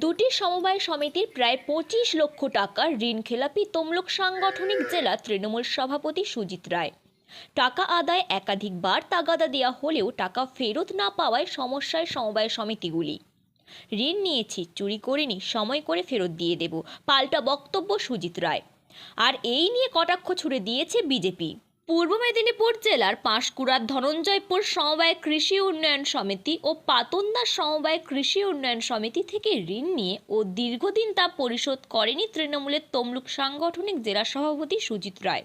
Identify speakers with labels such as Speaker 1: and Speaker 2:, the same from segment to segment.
Speaker 1: দুটি সমবায় সমিতির প্রায় পঁচিশ লক্ষ টাকার ঋণ খেলাপি তমলুক সাংগঠনিক জেলা তৃণমূল সভাপতি সুজিত রায়। টাকা আদায় একাধিকবার তাগাদা দেওয়া হলেও টাকা ফেরত না পাওয়ায় সমস্যায় সমবায় সমিতিগুলি। ঋণ নিয়েছি, চুরি করিনি, সময় করে ফেরত দিয়ে দেব, পাল্টা বক্তব্য সুজিত রায়। আর এই নিয়ে কটাক্ষ ছুড়ে দিয়েছে বিজেপি। পূর্ব মেদিনীপুর জেলার পাঁশকুড়ার ধনঞ্জয়পুর সমবায় কৃষি উন্নয়ন সমিতি ও পাতন্দা সমবায় কৃষি উন্নয়ন সমিতি থেকে ঋণ নিয়ে ও দীর্ঘদিন তা পরিশোধ করেনি তৃণমূলের তমলুক সাংগঠনিক জেলা সভাপতি সুজিত রায়।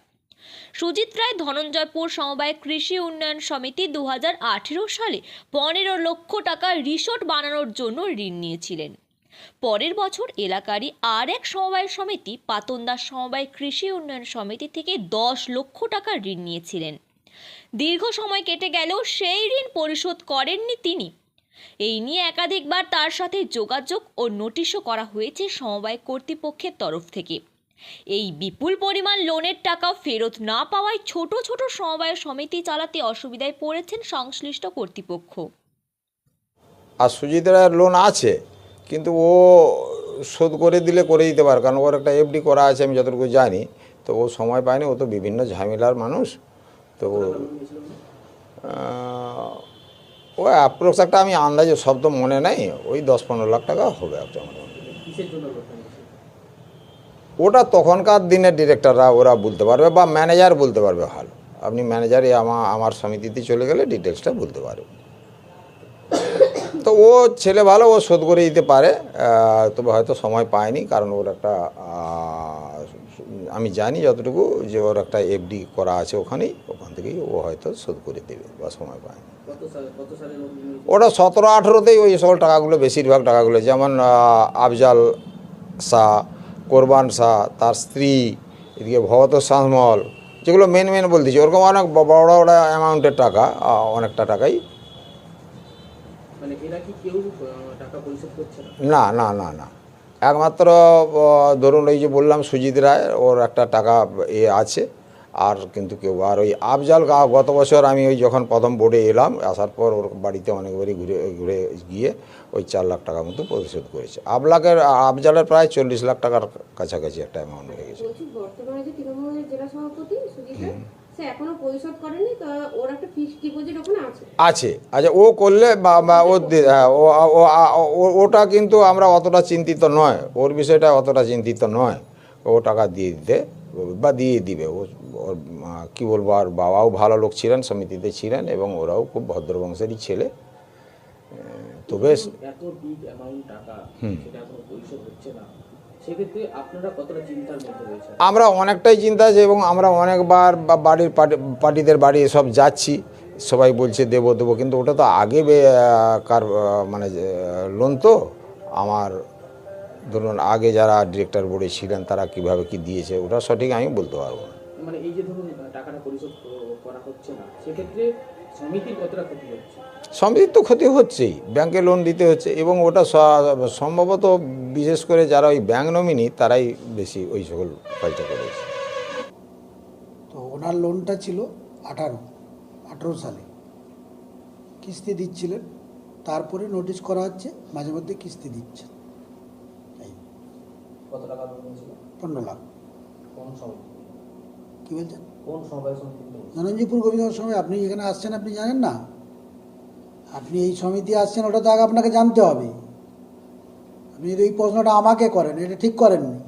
Speaker 1: সুজিত রায় ধনঞ্জয়পুর সমবায় কৃষি উন্নয়ন সমিতি দু হাজার আঠেরো সালে পনেরো লক্ষ টাকা রিসোর্ট বানানোর জন্য ঋণ নিয়েছিলেন। পরের বছর এলাকারই আর এক সমবায় সমিতি পাতন্দা সমবায় কৃষি উন্নয়ন সমিতি থেকে দশ লক্ষ টাকা ঋণ নিয়েছিলেন। দীর্ঘ সময় কেটে গেলেও সেই ঋণ পরিশোধ করেননি তিনি। এই নিয়ে একাধিকবার তার সাথে যোগাযোগ ও নোটিশও করা হয়েছে সমবায় কর্তৃপক্ষের তরফ থেকে। এই বিপুল পরিমাণ লোনের টাকা ফেরত না পাওয়ায় ছোট ছোট সমবায় সমিতি চালাতে অসুবিধায় পড়েছেন সংশ্লিষ্ট কর্তৃপক্ষ।
Speaker 2: আর সুজিত রায়ের লোন আছে? কিন্তু ও শোধ করে দিলে করে দিতে পারে, কারণ ওর একটা এফডি করা আছে, আমি যতটুকু জানি। তো ও সময় পায়নি, ও তো বিভিন্ন ঝামেলার মানুষ। তো ও- অ্যাপ্রক্স একটা আমি আন্দাজে, সব তো মনে নেই, ওই দশ পনেরো লাখ টাকা হবে একটা ওটা তখনকার দিনের ডিরেক্টররা ওরা বলতে পারবে বা ম্যানেজার বলতে পারবে ভালো আপনি ম্যানেজারই আমার আমার সমিতিতে চলে গেলে ডিটেলসটা বলতে পারবে। ও ছেলে ভালো ও শোধ করে দিতে পারে তবে হয়তো সময় পায়নি কারণ ওর একটা আমি জানি যতটুকু যে ওর একটা এফডি করা আছে ওখানেই ওখান থেকেই ও হয়তো শোধ করে দেবে বা সময় পায়নি। ওটা সতেরো আঠেরোতেই ওই সকল টাকাগুলো বেশিরভাগ টাকাগুলো যেমন আফজাল শাহ কোরবান শাহ তার স্ত্রী এদিকে ভগত শাহমল যেগুলো মেন মেন বলতেছি ওরকম অনেক বড় বড় অ্যামাউন্টের টাকা অনেকটা টাকাই
Speaker 3: মানে এরা কি কেউ টাকা পরিশোধ করছে না?
Speaker 2: না না না না। একমাত্র ধরুন ওই যে বললাম সুজিত রায় ওর একটা টাকা এ আছে আর কিন্তু কেউ। আর ওই আফজাল গত বছর আমি ওই যখন প্রথম বোর্ডে এলাম আসার পর ওর বাড়িতে অনেকবারই ঘুরে ঘুরে গিয়ে ওই চার লাখ টাকা মতো পরিশোধ করেছে। আবলাকের আফজালের প্রায় চল্লিশ লাখ টাকার কাছাকাছি একটা অ্যামাউন্ট হয়ে গেছে
Speaker 4: এখনও পরিশোধ করেনি তো ওর একটা ফিক্সড ডিপোজিট ওখানে আছে।
Speaker 2: আছে। আচ্ছা ও করলে বা ও হ্যাঁ, ও ওটা কিন্তু আমরা অতটা চিন্তিত নয়। ওর বিষয়টা অতটা চিন্তিত নয়। ও টাকা দিয়ে দিতে বা দিয়ে দিবে। ও ওর কি বলব আর বাবাও ভালো লোক ছিলেন সমিতিতে ছিলেন এবং ওরাও খুব ভদ্র বংশেরই ছেলে তো বেশ।
Speaker 3: এত বিগ অ্যামাউন্ট টাকা সেটা পরিশোধ হচ্ছে না।
Speaker 2: আমরা অনেকটাই চিন্তা আছে এবং আমরা অনেকবার বা বাড়ির পার্টি- পার্টিদের বাড়ি সব যাচ্ছি, সবাই বলছে দেব, দেবো, কিন্তু ওটা তো আগে কার মানে লোন তো? আমার ধরুন আগে যারা ডিরেক্টর বোর্ডে ছিলেন তারা কীভাবে কি দিয়েছে, ওটা সঠিক আমি বলতে পারব না।
Speaker 3: মানে এই যে ধরুন টাকাটা পরিশোধ করা হচ্ছে না সেক্ষেত্রে সমিতির কতটা ক্ষতি হচ্ছে?
Speaker 2: সমিতির তো ক্ষতি হচ্ছেই ব্যাংকে লোন দিতে হচ্ছে এবং ওটা সম্ভবত বিশেষ করে যারা ওই ব্যাংক নমিনি তারাই বেশি ওই সকল কাজটা করেছে
Speaker 5: তো ওনার লোনটা ছিল আঠারো আঠারো সালে। কিস্তি দিচ্ছিলেন তারপরে নোটিশ করা হচ্ছে মাঝে মধ্যে কিস্তি দিচ্ছেন এই
Speaker 3: কত টাকা
Speaker 5: পনেরো লাখ।
Speaker 3: কোন সমিতি?
Speaker 5: কী বলছেন? ধনঞ্জীপুর গোবিন্দ সময় আপনি এখানে আসছেন আপনি জানেন না? আপনি এই সমিতি আসছেন ওটা তো আগে আপনাকে জানতে হবে। আপনি যদি এই প্রশ্নটা আমাকে করেন এটা ঠিক করেননি।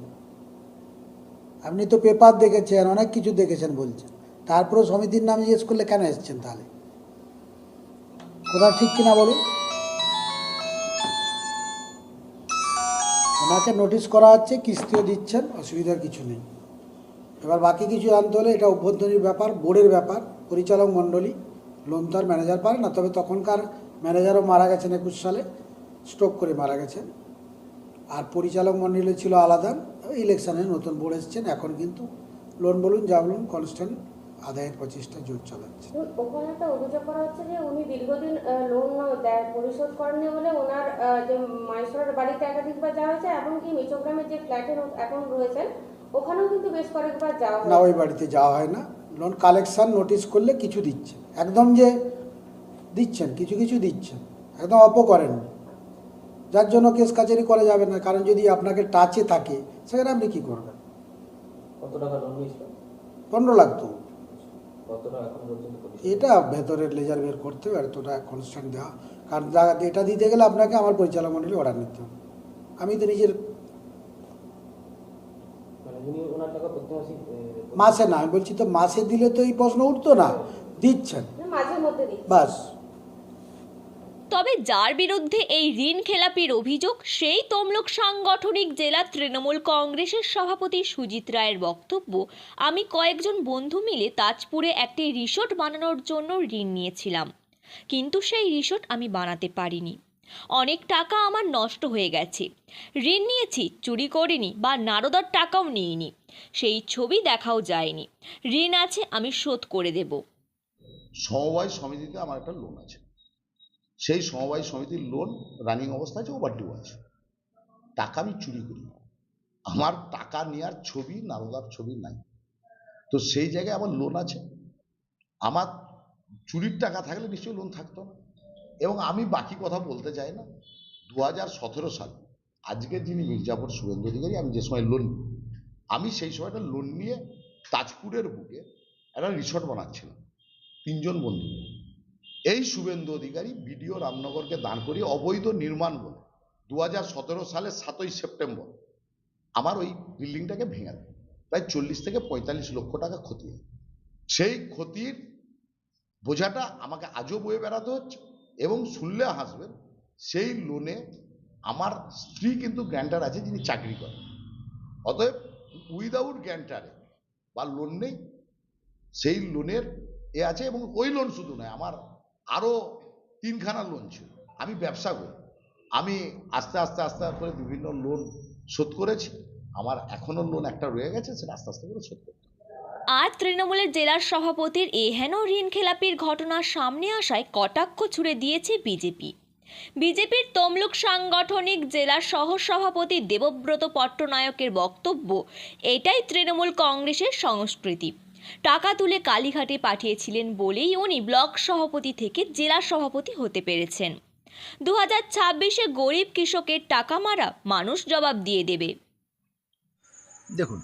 Speaker 5: আপনি তো পেপার দেখেছেন অনেক কিছু দেখেছেন বলছেন। তারপরেও সমিতির নাম জিজ্ঞেস করলে কেন এসছেন তাহলে? কোথাও ঠিক কিনা বলুন? ওনাকে নোটিশ করা হচ্ছে কিস্তিও দিচ্ছেন অসুবিধার কিছু নেই। এবার বাকি কিছু জানতে হলে এটা অভ্যন্তরীণ ব্যাপার, বোর্ডের ব্যাপার, পরিচালক মণ্ডলী, লোন আর ম্যানেজার পারে না, তবে তখনকার ম্যানেজারও মারা গেছেন একুশ সালে, স্ট্রোক করে মারা গেছেন। আর পরিচালক মণ্ডলী ছিল আলাদা ইলেকশনে নতুন বোর্ড এসছেন, এখন কিন্তু লোন বলুন, যা বলুন, কনস্ট্যান্ট আদায়ের প্রচেষ্টা জোর চালাচ্ছে।
Speaker 4: ওখানে একটা অভিযোগ করা হচ্ছে যে উনি দীর্ঘদিন লোন পরিশোধ করেননি বলে ওনার যে বাড়িতে একাধিকবার যাওয়া হয়েছে, এমনকি মিচগ্রামের যে ফ্ল্যাটে এখন রয়েছেন ওখানেও কিন্তু বেশ কয়েকবার যাওয়া
Speaker 5: না ওই বাড়িতে যাওয়া হয় না। লোন কালেকশন নোটিশ করলে কিছু দিচ্ছেন একদম যে দিচ্ছেন কিছু কিছু দিচ্ছেন। একদম অপ করেন যার জন্য কেস কাচারি করা যাবে না। কারণ যদি আপনাকে টাচে থাকে সেখানে আপনি কী করবেন?
Speaker 3: কত টাকা লোন
Speaker 5: পনেরো লাখ তো।
Speaker 3: কত টাকা এখন পর্যন্ত পরিশোধ
Speaker 5: এটা ভেতরের লেজার বের করতে হবে এতটা কনস্ট্যান্ট দেওয়া। কারণ এটা দিতে গেলে আপনাকে আমার পরিচালক মন্ডলী অর্ডার নিতে হবে। আমি তো নিজের
Speaker 3: মানে উনি ওনার টাকা প্রতি মাসে
Speaker 5: না আমি বলছি তো মাসে দিলে তো এই প্রশ্ন উঠতো না দিচ্ছেন।
Speaker 4: মাঝে মধ্যে দিই
Speaker 5: বাস।
Speaker 1: তবে যার বিরুদ্ধে এই ঋণ খেলাপির অভিযোগ সেই তমলুক সাংগঠনিক জেলা তৃণমূল কংগ্রেসের সভাপতি সুজিত রায়ের বক্তব্য। আমি কয়েকজন বন্ধু মিলে তাজপুরে একটি রিসোর্ট বানানোর জন্য ঋণ নিয়েছিলাম। কিন্তু সেই রিসোর্ট আমি বানাতে পারিনি। অনেক টাকা আমার নষ্ট হয়ে গেছে। ঋণ নিয়েছি, চুরি করিনি বা নারদার টাকাও নিইনি। সেই ছবি দেখাও যায়নি। ঋণ আছে, আমি শোধ করে দেব।
Speaker 6: সমবায় সমিতিতে আমার একটা লোন আছে। সেই সমবায় সমিতির লোন রানিং অবস্থা আছে ওভার ডিউ আছে। টাকা আমি চুরি করি। আমার টাকা নেওয়ার ছবি, নারদার ছবি নাই। তো সেই জায়গায় আমার লোন আছে। আমার চুরির টাকা থাকলে নিশ্চয়ই লোন থাকতো না। এবং আমি বাকি কথা বলতে চাই না। দু সালে আজকের যিনি মির্জাপুর শুভেন্দু অধিকারী, আমি যে সময় লোন আমি সেই সময়টা লোন নিয়ে তাজপুরের বুকে একটা রিসর্ট বানাচ্ছিলাম, তিনজন বন্ধু। এই শুভেন্দু অধিকারী বিডিও রামনগরকে দান করিয়ে অবৈধ নির্মাণ বলে দু হাজার সতেরো সালের সাতই সেপ্টেম্বর আমার ওই বিল্ডিংটাকে ভেঙে দেয়। প্রায় চল্লিশ থেকে পঁয়তাল্লিশ লক্ষ টাকা ক্ষতি সেই ক্ষতির বোঝাটা আমাকে আজও বয়ে বেড়াতে হচ্ছে। এবং শুনলে হাসবেন, সেই লোনে আমার স্ত্রী কিন্তু গ্র্যান্টার আছে যিনি চাকরি করেন। অতএব উইদাউট গ্র্যান্টারে বা লোন নেই, সেই লোনের এ আছে এবং ওই লোন শুধু নয়, আমার আরও তিনখানা লোন ছিল। আমি ব্যবসা করি। আমি আস্তে আস্তে আস্তে করে বিভিন্ন লোন শোধ করেছি। আমার এখনও লোন একটা রয়ে গেছে, সেটা আস্তে আস্তে করে শোধ করতে
Speaker 1: আজ তৃণমূলের জেলার সভাপতির এহেন ঋণ খেলাপির ঘটনা সামনে আসায় কটাক্ষ ছুড়ে দিয়েছে বিজেপি। বিজেপির তমলুক সাংগঠনিক জেলার সহসভাপতি দেবব্রত পট্টনায়কের বক্তব্য, এটাই তৃণমূল কংগ্রেসের সংস্কৃতি। টাকা তুলে কালীঘাটে পাঠিয়েছিলেন বলেই উনি ব্লক সভাপতি থেকে জেলা সভাপতি হতে পেরেছেন। দু হাজার ছাব্বিশে গরিব কৃষকের টাকা মারা মানুষ জবাব দিয়ে দেবে।
Speaker 7: দেখুন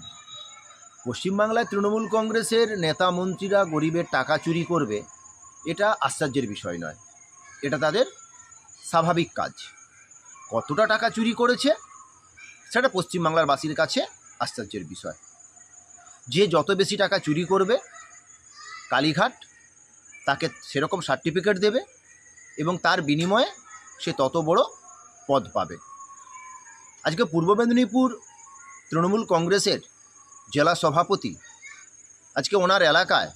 Speaker 7: পশ্চিমবাংলায় তৃণমূল কংগ্রেসের নেতা মন্ত্রীরা গরিবের টাকা চুরি করবে, এটা আশ্চর্যের বিষয় নয়। এটা তাদের স্বাভাবিক কাজ। কতটা টাকা চুরি করেছে, সেটা পশ্চিমবাংলার বাসীর কাছে আশ্চর্যের বিষয়। যে যত বেশি টাকা চুরি করবে, কালীঘাট তাকে সেরকম সার্টিফিকেট দেবে এবং তার বিনিময়ে সে তত বড় পদ পাবে। আজকে পূর্ব মেদিনীপুর তৃণমূল কংগ্রেসের জেলা সভাপতি। আজকে ওনার এলাকায়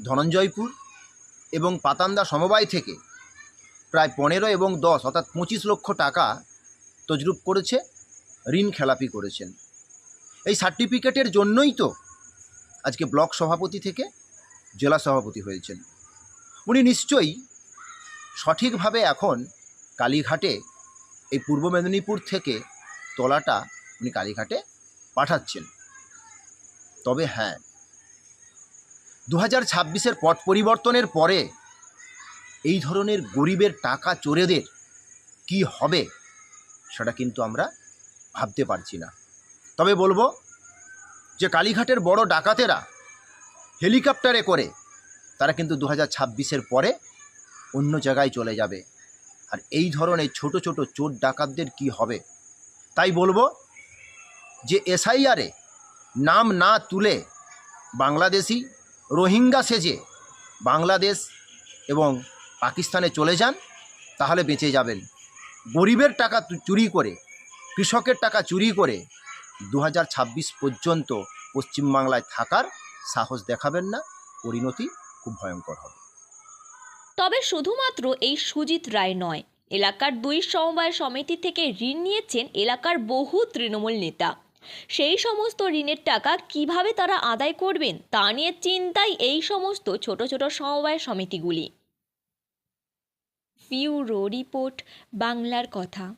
Speaker 7: ধনঞ্জয়পুর এবং পাতান্দা সমবায় থেকে প্রায় পনেরো এবং দশ, অর্থাৎ পঁচিশ লক্ষ টাকা তজরুপ করেছে, ঋণ খেলাপি করেছেন। এই সার্টিফিকেটের জন্যই তো আজকে ব্লক সভাপতি থেকে জেলা সভাপতি হয়েছেন। উনি নিশ্চয়ই সঠিকভাবে এখন কালীঘাটে, এই পূর্ব মেদিনীপুর থেকে তলাটা উনি কালীঘাটে পাঠাচ্ছেন। তবে হ্যাঁ দু হাজার ছাব্বিশের পট পরিবর্তনের পরে এই ধরনের গরিবের টাকা চোরেদের কি হবে সেটা কিন্তু আমরা ভাবতে পারছি না। তবে বলব যে কালীঘাটের বড় ডাকাতেরা হেলিকপ্টারে করে তারা কিন্তু দু হাজার ছাব্বিশের পরে অন্য জায়গায় চলে যাবে। আর এই ধরনের ছোট ছোট চোর ডাকাতদের কি হবে তাই বলব যে এসআইআরে নাম না তুলে বাংলাদেশি রোহিঙ্গা সেজে বাংলাদেশ এবং পাকিস্তানে চলে যান, তাহলে বেঁচে যাবেন। গরিবের টাকা চুরি করে, কৃষকের টাকা চুরি করে দু হাজার ছাব্বিশ পর্যন্ত পশ্চিমবাংলায় থাকার সাহস দেখাবেন না, পরিণতি খুব ভয়ঙ্কর হবে।
Speaker 1: তবে শুধুমাত্র এই সুজিত রায় নয়, এলাকার দুই সমবায় সমিতি থেকে ঋণ নিয়েছেন এলাকার বহু তৃণমূল নেতা। সেই সমস্ত ঋণের টাকা কীভাবে তারা আদায় করবেন তা নিয়ে চিন্তাই এই সমস্ত ছোট ছোট সমবায় সমিতিগুলি। ফিউরো রিপোর্ট, বাংলার কথা।